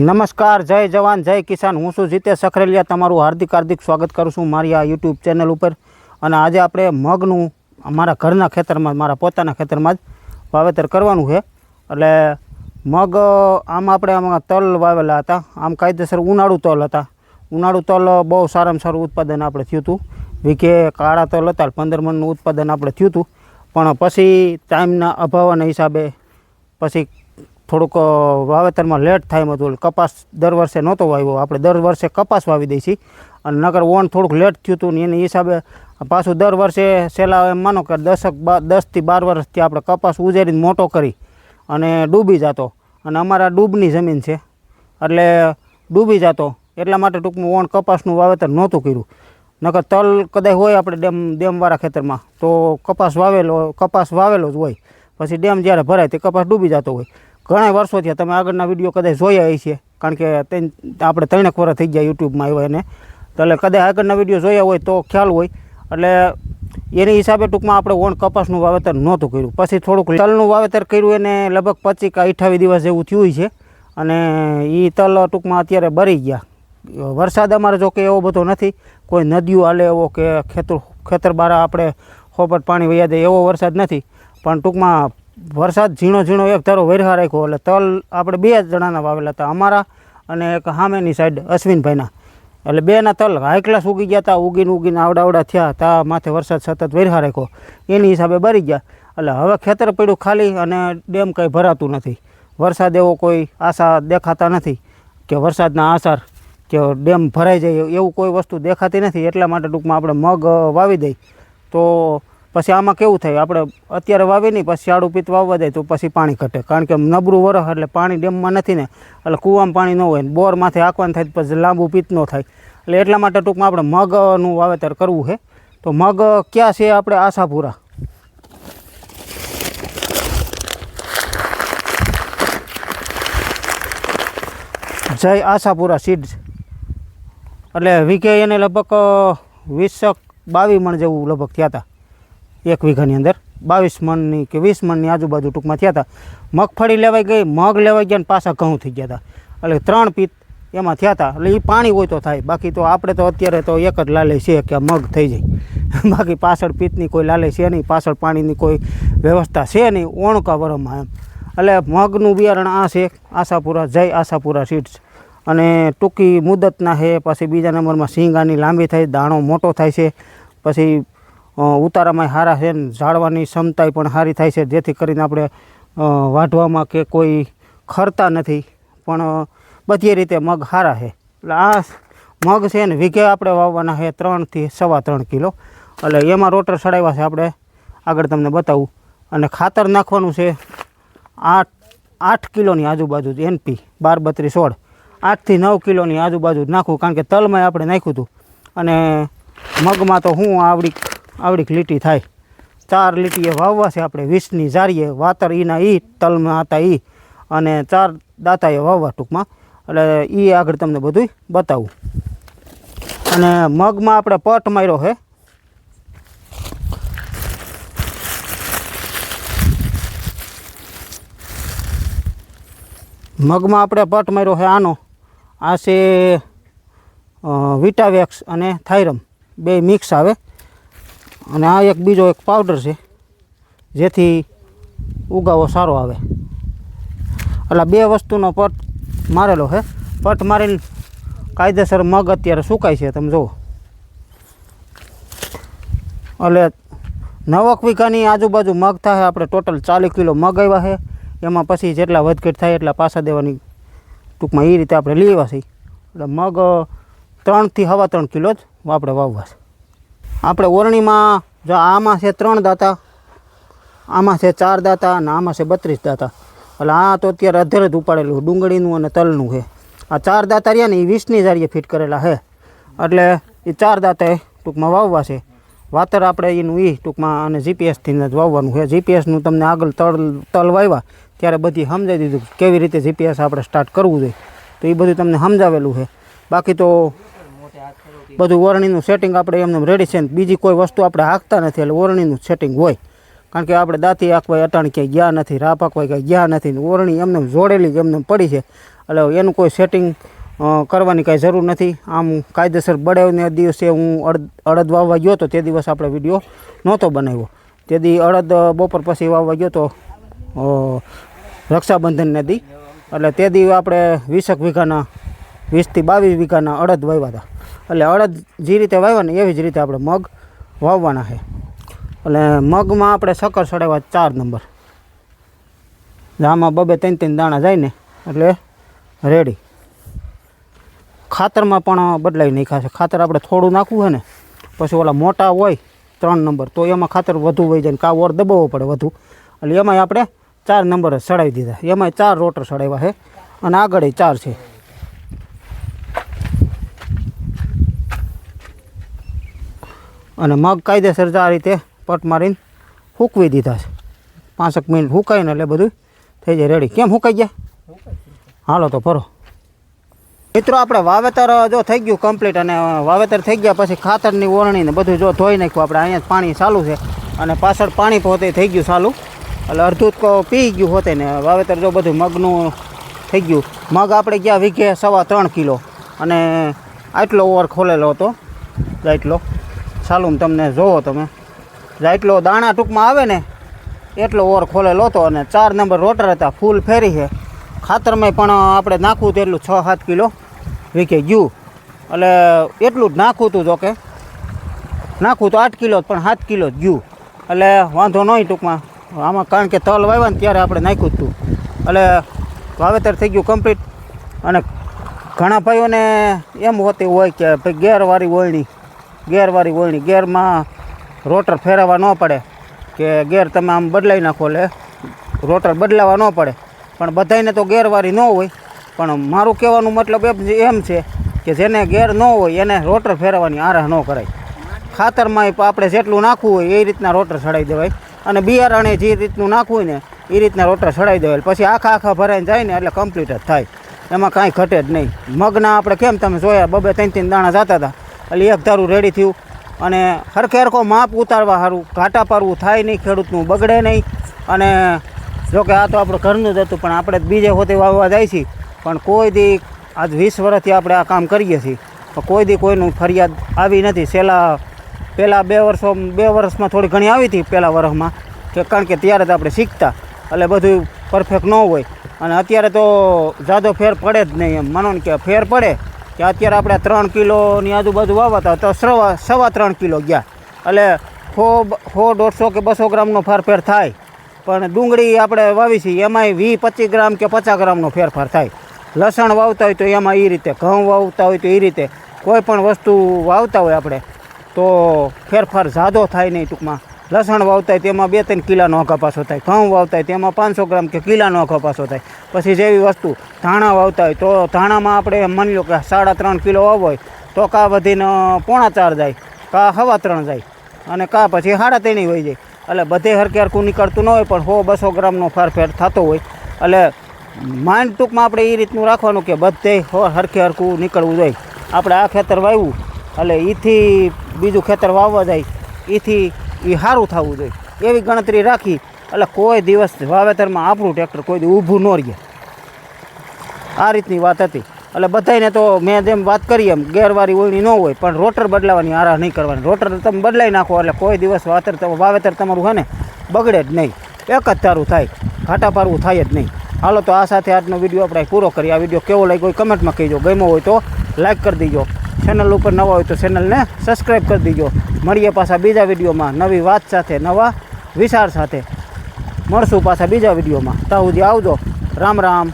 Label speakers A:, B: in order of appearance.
A: નમસ્કાર, જય જવાન, જય કિસાન. હું શું જીતેશ સખરેલિયા. તમારું હાર્દિક હાર્દિક સ્વાગત કરું છું મારી આ યુટ્યુબ ચેનલ ઉપર. અને આજે આપણે મગનું મારા ઘરના ખેતરમાં, મારા પોતાના ખેતરમાં જ વાવેતર કરવાનું છે. એટલે મગ, આમ આપણે આમાં તલ વાવેલા હતા. આમ કાયદેસર ઉનાળુ તલ હતા. ઉનાળુ તલ બહુ સારામાં સારું ઉત્પાદન આપણે થયું હતું. વીઘે કાળા તલ હતા પંદર મણનું ઉત્પાદન આપણે થયું હતું. પણ પછી ટાઈમના અભાવના હિસાબે પછી થોડુંક વાવેતરમાં લેટ થાય એમ હતું કપાસ દર વર્ષે નહોતો વાવ્યો. આપણે દર વર્ષે કપાસ વાવી છીએ. અને નગર ઓન થોડુંક લેટ થયું હતું ને એની હિસાબે પાછું દર વર્ષે છેલ્લા એમ માનો કે દસક દસથી બાર વર્ષથી આપણે કપાસ ઉજેરીને મોટો કરી અને ડૂબી જતો. અને અમારા ડૂબની જમીન છે. એટલે ડૂબી જતો. એટલા માટે ટૂંકમાં ઓણ કપાસનું વાવેતર નહોતું કર્યું. નકર તલ કદાચ હોય આપણે ડેમ, ડેમવાળા ખેતરમાં, તો કપાસ વાવેલો કપાસ વાવેલો જ હોય. પછી ડેમ જ્યારે ભરાય તે કપાસ ડૂબી જતો હોય. ઘણા વર્ષો થયા તમે આગળના વીડિયો કદાચ જોયા છે કારણ કે આપણે ત્રણેક વર્ષ થઈ ગયા યુટ્યુબમાં આવ્યા એને. એટલે કદાચ આગળના વીડિયો જોયા હોય તો ખ્યાલ હોય. એટલે એની હિસાબે ટૂંકમાં આપણે ઓણ કપાસનું વાવેતર નહોતું કર્યું. પછી થોડુંક તલનું વાવેતર કર્યું એને લગભગ પચીસ કે અઠ્ઠાવીસ દિવસ જેવું થયું છે. અને એ તલ ટૂંકમાં અત્યારે બરી ગયા. વરસાદ અમારે જો કે એવો બધો નથી. કોઈ નદીઓ હાલે એવો કે ખેતર ખેતર બારા આપણે હોપટ પાણી વૈયા દે એવો વરસાદ નથી. પણ ટૂંકમાં વરસાદ ઝીણો ઝીણો એક ધારો વેરહા રાખ્યો એટલે તલ આપણે બે જણાના વાવેલા હતા, અમારા અને એક સામેની સાઈડ અશ્વિનભાઈના. એટલે બેના તલ હાઈ ક્લાસ ઉગી ગયા હતા ઉગીને ઉગીને આવડાવડા થયા તા, માથે વરસાદ સતત વેરહા રાખ્યો. એની હિસાબે બરી ગયા. એટલે હવે ખેતર પડ્યું ખાલી અને ડેમ કંઈ ભરાતું નથી. વરસાદ એવો કોઈ આશા દેખાતા નથી કે વરસાદના આસાર કે ડેમ ભરાઈ જાય એવું કોઈ વસ્તુ દેખાતી નથી. એટલા માટે ટૂંકમાં આપણે મગ વાવી દઈ. તો પછી આમાં કેવું થાય? આપણે અત્યારે વાવી નહીં, પછી શાળું પીત વાવવા જાય તો પછી પાણી ઘટે. કારણ કે નબળું વરસ એટલે પાણી ડેમમાં નથી ને, એટલે કૂવામાં પાણી ન હોય બોર માથે આંકવાનું થાય પછી લાંબુ પીત ન થાય. એટલે એટલા માટે ટૂંકમાં આપણે મગનું વાવેતર કરવું છે તો મગ ક્યાં છે આપણે આશાપુરા? જય આશાપુરા સીડ્સ એટલે વીકે એને લગભગ વીસક બાવી મણ જેવું લગભગ થયા હતા. એક વીઘાની અંદર. બાવીસ મણની કે વીસ મણની આજુબાજુ ટૂંકમાં થયા હતા. મગફળી લેવાઈ ગઈ, મગ લેવાઈ ગયા ને પાછા ઘઉં થઈ ગયા હતા. એટલે ત્રણ પીત એમાં થયા હતા. એટલે એ પાણી હોય તો થાય. બાકી તો આપણે તો અત્યારે તો એક જ લાલે છે કે મગ થઈ જાય. બાકી પાછળ પિત્તની કોઈ લાલે છે નહીં. પાછળ પાણીની કોઈ વ્યવસ્થા છે નહીં. ઓણકા વરમાં એમ. એટલે મગનું બિયારણ આ છે. આશાપુરા, જય આશાપુરા સીડ્સ. અને ટૂંકી મુદતના છે. પછી બીજા નંબરમાં શીંગાની લાંબી થાય દાણો મોટો થાય છે. પછી ઉતારામાં સારા છે ને ઝાડવાની ક્ષમતાય પણ સારી થાય છે. જેથી કરીને આપણે વાઢવામાં કે કોઈ ખરતા નથી. પણ બધી રીતે મગ સારા છે. એટલે આ મગ છે ને વીઘે આપણે વાવવાના છે ત્રણથી સવા ત્રણ કિલો. એટલે એમાં રોટર ચડાવ્યા છે આપણે. આગળ તમને બતાવું. અને ખાતર નાખવાનું છે આઠ આઠ કિલોની આજુબાજુ એનપી, બાર બત્રીસ સોળ આઠથી નવ કિલોની આજુબાજુ નાખવું. કારણ કે તલમાં આપણે નાખ્યું હતું. અને મગમાં તો હું આવડીક આવડીક લીટી થાય. ચાર લીટીએ વાવવા છે આપણે, વીસની જારીએ, વાતર ઈના ઈ, તલમાં હતા ઈ, અને ચાર દાતાએ વાવવા ટૂંકમાં. એટલે એ આગળ તમને બધું બતાવું. અને મગમાં આપણે પટ માર્યો છે. મગમાં આપણે પટ માર્યો છે આનો. આ છે વિટાવેક્સ અને થાઇરમ બે મિક્સ આવે. અને આ એક બીજો એક પાવડર છે, જેથી ઉગાવો સારો આવે. એટલે બે વસ્તુનો પટ મારેલો છે. પટ મારીને કાયદેસર મગ અત્યારે સુકાય છે, તમે જુઓ. એટલે નવક વીઘાની આજુબાજુ મગ થાય, આપણે ટોટલ ચાલીસ કિલો મગ આવ્યા છે. એમાં પછી જેટલા વધઘટ થાય એટલા પાછા દેવાની ટૂંકમાં એ રીતે આપણે લેવા છીએ એટલે મગ ત્રણથી હવા ત્રણ કિલો જ આપણે વાવવા છે. આપણે ઓરણીમાં જો આમાં છે ત્રણ દાતા, આમાં છે ચાર દાતા અને આમાં છે બત્રીસ દાતા. એટલે આ તો અત્યારે અધેર જ ઉપાડેલું ડુંગળીનું અને તલનું છે. આ ચાર દાતા રહ્યા ને એ વીસની જારીએ ફિટ કરેલા છે. એટલે એ ચાર દાતા ટૂંકમાં વાવવા છે. વાતર આપણે એનું એ ટૂંકમાં અને જીપીએસથી જ વાવવાનું છે. જીપીએસનું તમને આગળ તલ તલ વાવ્યા, ત્યારે બધી સમજાવી દીધું કેવી રીતે જીપીએસ આપણે સ્ટાર્ટ કરવું જોઈએ. તો એ બધું તમને સમજાવેલું છે. બાકી તો બધું ઓરણીનું સેટિંગ આપણે એમને રેડી છે ને બીજી કોઈ વસ્તુ આપણે હાંકતા નથી, એટલે ઓરણીનું સેટિંગ હોય. કારણ કે આપણે દાંતી આંકવાય અટાણ ક્યાંય ગયા નથી, રાપ આંકવાય ક્યાંય ગયા નથી ને ઓરણી એમને જોડેલી એમને પડી છે. એટલે એનું કોઈ સેટિંગ કરવાની કાંઈ જરૂર નથી. આમ કાયદેસર બળેને દિવસે હું અડદ અડદ વાવવા ગયો તો તે દિવસ આપણે વીડિયો નહોતો બનાવ્યો. તે દી અડદ બપોર પછી વાવવા ગયો તો રક્ષાબંધનને દી. એટલે તે દી આપણે વીસેક વીઘાના, વીસથી બાવીસ વીઘાના અડદ વાવ્યા હતા. એટલે અડદ જે રીતે વાવ્યા ને એવી જ રીતે આપણે મગ વાવવાના છે. એટલે મગમાં આપણે શક્કર સડાવ્યા ચાર નંબર. આમાં બબે ત્રણ ત્રણ દાણા જાય ને એટલે રેડી. ખાતરમાં પણ બદલાઈ નાખ્યા છે. ખાતર આપણે થોડું નાખવું છે ને, પછી ઓલા મોટા હોય ત્રણ નંબર, તો એમાં ખાતર વધુ વહી જાય ને કાં ઓર દબાવવો પડે વધુ. એટલે એમાંય આપણે ચાર નંબર સડાવી દીધા. એમાંય ચાર રોટર ચડાવ્યા છે. અને આગળ ચાર છે. અને મગ કાયદેસર આ રીતે પટ મારીને સૂકવી દીધા છે. પાંસઠ મિનિટ સુકાય એટલે બધું થઈ જાય રેડી કેમ સુકાઈ ગયા? હાલો તો ફરો. મિત્રો, આપણે વાવેતર જો થઈ ગયું કમ્પ્લીટ અને વાવેતર થઈ ગયા પછી ખાતરની ઓરણી ને બધું જો ધોઈ નાખ્યું, આપણે અહીંયા પાણી ચાલુ છે. અને પાછળ પાણી પોતે થઈ ગયું ચાલુ. એટલે અડધું પી ગયું હોતે ને, વાવેતર જો બધું મગનું થઈ ગયું. મગ આપણે ગયા વીઘે? સવા ત્રણ કિલો. અને આટલો ઓવર ખોલેલો હતો આટલો ચાલુ તમને જોવો તમે. એટલો દાણા ટૂંકમાં આવે ને, એટલો ઓર ખોલેલો હતો અને ચાર નંબર રોટર હતા, ફૂલ ફેરી છે. ખાતરમાં પણ આપણે નાખવું તો એટલું છ સાત કિલો વીકે ગયું. એટલે એટલું જ નાખવું હતું જોકે. નાખવું તો આઠ કિલો જ, પણ સાત કિલો જ ગયું. એટલે વાંધો નહીં ટૂંકમાં. આમાં કારણ કે તલ વાવ્યા ને ત્યારે આપણે નાખ્યું હતું એટલે વાવેતર થઈ ગયું કમ્પ્લીટ અને ઘણા ભાઈઓને એમ હોતી હોય કે ભાઈ ગેરવાળી વળણી ગેરવાળી વળણી ગેરમાં રોટર ફેરવવા ન પડે કે ગેર તમે આમ બદલાઈ નાખો એટલે રોટર બદલાવા ન પડે. પણ બધાયને તો ગેરવાળી ન હોય. પણ મારું કહેવાનું મતલબ એમ છે કે જેને ગેર ન હોય એને રોટર ફેરવવાની આરાહ ન કરાય. ખાતરમાં આપણે જેટલું નાખવું હોય એ રીતના રોટર ચડાવી દેવાય. અને બિયારણે જે રીતનું નાખવું હોય ને એ રીતના રોટર ચડાવી દેવાય. પછી આખા આખા ભરાઈને જાય ને એટલે કમ્પ્લીટ જ થાય. એમાં કાંઈ ઘટે જ નહીં. મગના આપણે કેમ તમે જોયા, બબે ત્રણ ત્રણ દાણા જતા હતા. એટલે એક ધારું રેડી થયું. અને હરખે હરખો માપ ઉતારવા સારું ઘાટા પારવું થાય નહીં, ખેડૂતનું બગડે નહીં. અને જોકે આ તો આપણું ઘરનું જ હતું, પણ આપણે બીજે હોતે વાવવા જાય છીએ. પણ કોઈ દી આજ વીસ વર્ષથી આપણે આ કામ કરીએ છીએ. પણ કોઈ દી કોઈનું ફરિયાદ આવી નથી. છેલ્લા, પહેલાં બે વર્ષો બે વર્ષમાં થોડી ઘણી આવી હતી પહેલાં વર્ષમાં કે કારણ કે ત્યારે તો આપણે શીખતા. એટલે બધું પરફેક્ટ ન હોય. અને અત્યારે તો જાદો ફેર પડે જ નહીં એમ. માનો ને કે ફેર પડે. કે અત્યારે આપણે ત્રણ કિલોની આજુબાજુ વાવતા તો સવા સવા ત્રણ કિલો ગયા. એટલે સો સો દોઢસો કે બસો ગ્રામનો ફેરફેર થાય. પણ ડુંગળી આપણે વાવી છીએ, એમાંય વીસ પચીસ ગ્રામ કે પચાસ ગ્રામનો ફેરફાર થાય. લસણ વાવતા હોય તો એમાં એ રીતે, ઘઉં વાવતા હોય તો એ રીતે. કોઈ પણ વસ્તુ વાવતા હોય આપણે, તો ફેરફાર ઝાદો થાય નહીં ટૂંકમાં. લસણ વાવતા હોય તેમાં બે ત્રણ કિલાનો અઘાપાસો થાય. ઘઉં વાવતા હોય તેમાં પાંચસો ગ્રામ કે કિલાનો અઘાપાસો થાય. પછી જેવી વસ્તુ ધાણા વાવતા હોય તો ધાણામાં આપણે માની લો કે સાડા ત્રણ કિલો વાવવો હોય, તો કા વધીને પોણા ચાર જાય, કા હવા ત્રણ જાય, અને કા પછી સાડા ત્રણેય હોય જાય. એટલે બધે હરકે હરખું નીકળતું ન હોય, પણ સો બસો ગ્રામનો ફેરફેર થતો હોય. એટલે માઇન્ડ ટૂંકમાં આપણે એ રીતનું રાખવાનું કે બધે હરખે હરખું નીકળવું જોઈએ. આપણે આ ખેતર વાવ્યું, એટલે એથી બીજું ખેતર વાવવા જાય. એથી એ સારું થવું જોઈએ. એવી ગણતરી રાખી, એટલે કોઈ દિવસ વાવેતરમાં આપણું ટ્રેક્ટર કોઈ દિવસ ઊભું ન રહે. આ રીતની વાત હતી. એટલે બધાને તો મેં જેમ વાત કરી એમ, ગેરવારી ઓળણી ન હોય, પણ રોટર બદલાવાની આરાહ નહીં કરવાની. રોટર તમે બદલાઈ નાખો, એટલે કોઈ દિવસ વાતર વાવેતર તમારું હોય ને, બગડે જ નહીં. એક જ તારું થાય, ઘાટા પારવું થાય જ નહીં. હાલો તો આ સાથે આજનો વીડિયો આપણે પૂરો કરીએ. આ વીડિયો કેવો લાગ્યો હોય કમેન્ટમાં કહીજો. ગમ્યો હોય તો લાઈક કરી દીજો. ચેનલ ઉપર નવા હોય તો ચેનલને સબસ્ક્રાઈબ કરી દીજો. મળીએ પાછા બીજા વિડીયોમાં. નવી વાત સાથે, નવા વિચાર સાથે. મળશું પાછા બીજા વિડીયોમાં. સુધી આવજો. રામ રામ.